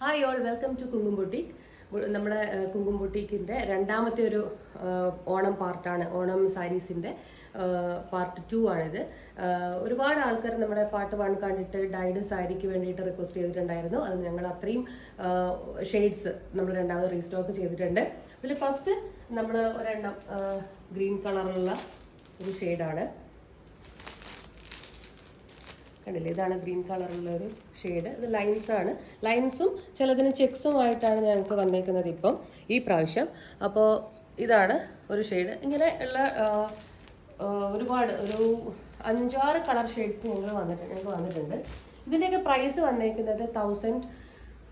Hi all welcome to Kumkum boutique നമ്മുടെ കുങ്കും ബുട്ടീക്കിന്റെ രണ്ടാമത്തെ ഒരു ഓണം പാർട്ടാണ് ഓണം സാരീസിന്റെ പാർട്ട് ടു ആണിത്. ഒരുപാട് ആൾക്കാർ നമ്മുടെ പാർട്ട് വൺ കണ്ടിട്ട് ഡൈഡ് സാരിക്ക് വേണ്ടിയിട്ട് റിക്വസ്റ്റ് ചെയ്തിട്ടുണ്ടായിരുന്നു. അത് ഞങ്ങൾ അത്രയും ഷെയ്ഡ്സ് നമ്മൾ രണ്ടാമത് റീസ്റ്റോക്ക് ചെയ്തിട്ടുണ്ട്. അതിൽ ഫസ്റ്റ് നമ്മൾ ഒരെണ്ണം ഗ്രീൻ കളറുള്ള ഒരു ഷെയ്ഡാണ് കണ്ടില്ലേ? ഇതാണ് ഗ്രീൻ കളറുള്ള ഒരു ഷെയ്ഡ്. ഇത് ലൈൻസ് ആണ്. ലൈൻസും ചിലതിന് ചെക്സും ആയിട്ടാണ് ഞങ്ങൾക്ക് വന്നേക്കുന്നത് ഇപ്പം ഈ പ്രാവശ്യം. അപ്പോൾ ഇതാണ് ഒരു ഷെയ്ഡ്. ഇങ്ങനെ ഉള്ള ഒരുപാട് ഒരു അഞ്ചാറ് കളർ ഷെയ്ഡ്സ് ഞങ്ങൾ വന്നിട്ടുണ്ട് ഞങ്ങൾക്ക് വന്നിട്ടുണ്ട്. ഇതിന്റെയൊക്കെ പ്രൈസ് വന്നേക്കുന്നത് തൗസൻഡ്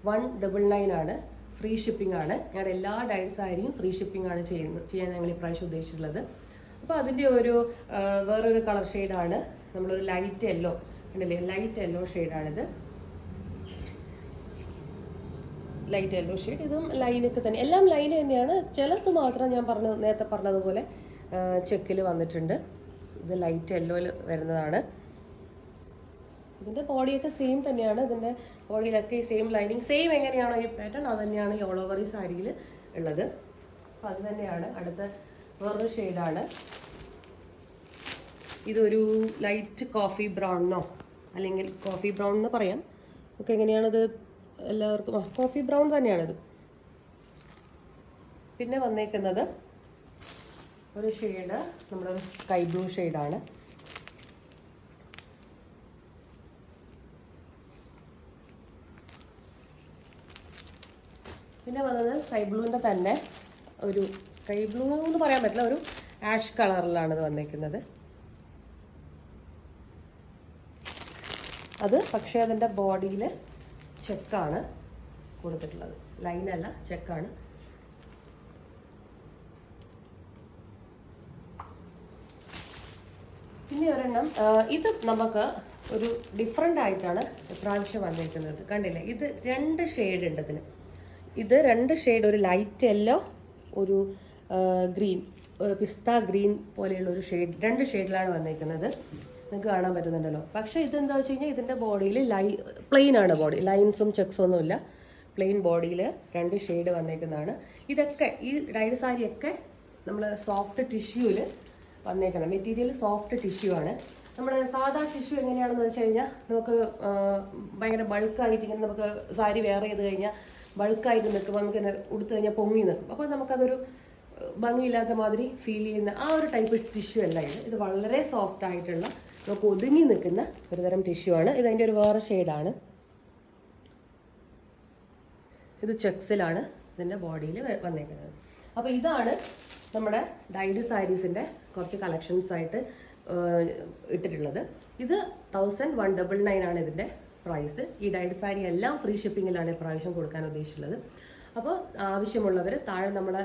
വൺ ഡബിൾ നയൻ ആണ്. ഫ്രീ ഷിപ്പിംഗ് ആണ്. ഞങ്ങളുടെ എല്ലാ ഡൈസ് ആയിരിക്കും ഫ്രീ ഷിപ്പിംഗ് ആണ് ചെയ്യുന്നത് ചെയ്യാൻ ഞങ്ങൾ ഇപ്രാവശ്യം ഉദ്ദേശിച്ചിട്ടുള്ളത്. അപ്പോൾ അതിന്റെ ഒരു വേറൊരു കളർ ഷെയ്ഡാണ്. നമ്മളൊരു ലൈറ്റ് യെല്ലോ കണ്ടില്ലേ? ലൈറ്റ് യെല്ലോ ഷെയ്ഡാണിത് ലൈറ്റ് യെല്ലോ ഷെയ്ഡ് ഇതും ലൈനൊക്കെ തന്നെ. എല്ലാം ലൈൻ തന്നെയാണ്. ചിലത് മാത്രം ഞാൻ പറഞ്ഞ നേരത്തെ പറഞ്ഞതുപോലെ ചെക്കിൽ വന്നിട്ടുണ്ട്. ഇത് ലൈറ്റ് യെല്ലോയിൽ വരുന്നതാണ്. ഇതിന്റെ ബോഡിയൊക്കെ സെയിം തന്നെയാണ്. ഇതിന്റെ ബോഡിയിലൊക്കെ ഈ സെയിം ലൈനിങ് സെയിം എങ്ങനെയാണോ ഈ പാറ്റേൺ അത് തന്നെയാണ് ഈ ഓൾ ഈ സാരിയിൽ ഉള്ളത്. അപ്പോൾ അത് തന്നെയാണ്. അടുത്ത വേറൊരു ഷെയ്ഡാണ് ഇതൊരു ലൈറ്റ് കോഫി ബ്രൗണെന്നോ അല്ലെങ്കിൽ കോഫി ബ്രൗൺ എന്ന് പറയാം. ഓക്കെ എങ്ങനെയാണത്? എല്ലാവർക്കും കോഫി ബ്രൗൺ തന്നെയാണിത്. പിന്നെ വന്നേക്കുന്നത് ഒരു ഷെയ്ഡ് നമ്മുടെ സ്കൈ ബ്ലൂ ഷെയ്ഡാണ് പിന്നെ വന്നത് സ്കൈ ബ്ലൂവിന്റെ തന്നെ ഒരു സ്കൈ ബ്ലൂ എന്ന് പറയാൻ പറ്റില്ല ഒരു ആഷ് കളറിലാണ് ഇത് വന്നേക്കുന്നത്. അത് പക്ഷേ അതിന്റെ ബോഡിയിൽ ചെക്കാണ് കൊടുത്തിട്ടുള്ളത്. ലൈനല്ല ചെക്കാണ്. പിന്നെ ഒരെണ്ണം ഇത് നമുക്ക് ഒരു ഡിഫറെന്റ് ആയിട്ടാണ് പ്രാവശ്യം വന്നിരിക്കുന്നത്. കണ്ടില്ലേ? ഇത് രണ്ട് ഷെയ്ഡ് ഉണ്ട് ഇതിന്. ഇത് രണ്ട് ഷെയ്ഡ് ഒരു ലൈറ്റ് യെല്ലോ ഒരു ഗ്രീൻ പിസ്ത ഗ്രീൻ പോലെയുള്ള ഒരു ഷെയ്ഡ് രണ്ട് ഷെയ്ഡിലാണ് വന്നേക്കുന്നത് നിങ്ങൾക്ക് കാണാൻ പറ്റുന്നുണ്ടല്ലോ. പക്ഷേ ഇതെന്താ വെച്ച് കഴിഞ്ഞാൽ ഇതിന്റെ ബോഡിയിൽ ലൈ പ്ലെയിൻ ആണ് ബോഡി. ലൈൻസും ചെക്സും ഒന്നുമില്ല പ്ലെയിൻ ബോഡിയിൽ രണ്ട് ഷെയ്ഡ് വന്നേക്കുന്നതാണ്. ഇതൊക്കെ ഈ ഡൈഡ് സാരിയൊക്കെ നമ്മൾ സോഫ്റ്റ് ടിഷ്യൂവിൽ വന്നേക്കുന്നത്. മെറ്റീരിയൽ സോഫ്റ്റ് ടിഷ്യൂ ആണ്. നമ്മുടെ സാധാ ടിഷ്യൂ എങ്ങനെയാണെന്ന് വെച്ച് കഴിഞ്ഞാൽ നമുക്ക് ഭയങ്കര ബൾക്കായിട്ട് ഇങ്ങനെ നമുക്ക് സാരി വെയർ ചെയ്ത് കഴിഞ്ഞാൽ ബൾക്കായിട്ട് നിൽക്കുമ്പോൾ നമുക്ക് ഉടുത്തു കഴിഞ്ഞാൽ പൊങ്ങി നിൽക്കും. അപ്പോൾ നമുക്കതൊരു ഭംഗിയില്ലാത്ത മാതിരി ഫീൽ ചെയ്യുന്ന ആ ഒരു ടൈപ്പ് ടിഷ്യൂ അല്ല ഇത്. ഇത് വളരെ സോഫ്റ്റ് ആയിട്ടുള്ള നമുക്ക് ഒതുങ്ങി നിൽക്കുന്ന ഒരു തരം ടിഷ്യൂ ആണ്. ഇത് അതിന്റെ ഒരു വേറെ ഷെയ്ഡാണ് ഇത് ചെക്സിലാണ് ഇതിന്റെ ബോഡിയിൽ വന്നേക്കുന്നത്. അപ്പോൾ ഇതാണ് നമ്മുടെ ഡൈഡ് സാരീസിന്റെ കുറച്ച് കളക്ഷൻസ് ആയിട്ട് ഇട്ടിട്ടുള്ളത്. ഇത് തൗസൻഡ് വൺ ഡബിൾ നയൻ ആണ് ഇതിന്റെ പ്രൈസ് ഈ ഡൈഡ് സാരി എല്ലാം ഫ്രീ ഷിപ്പിങ്ങിലാണ് ഇപ്രാവശ്യം കൊടുക്കാൻ ഉദ്ദേശിച്ചുള്ളത് അപ്പോൾ ആവശ്യമുള്ളവർ താഴെ നമ്മുടെ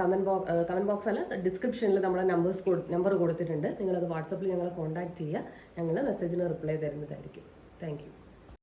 കമന്റ് ബോക്സ് കമന്റ് ബോക്സ് അല്ല ഡിസ്ക്രിപ്ഷനിൽ നമ്മളെ നമ്പേഴ്സ് കൊടു നമ്പർ കൊടുത്തിട്ടുണ്ട്. നിങ്ങളത് വാട്സപ്പിൽ ഞങ്ങളെ കോൺടാക്ട് ചെയ്യുക. ഞങ്ങൾ മെസ്സേജിന് റിപ്ലൈ തരുന്നതായിരിക്കും. താങ്ക്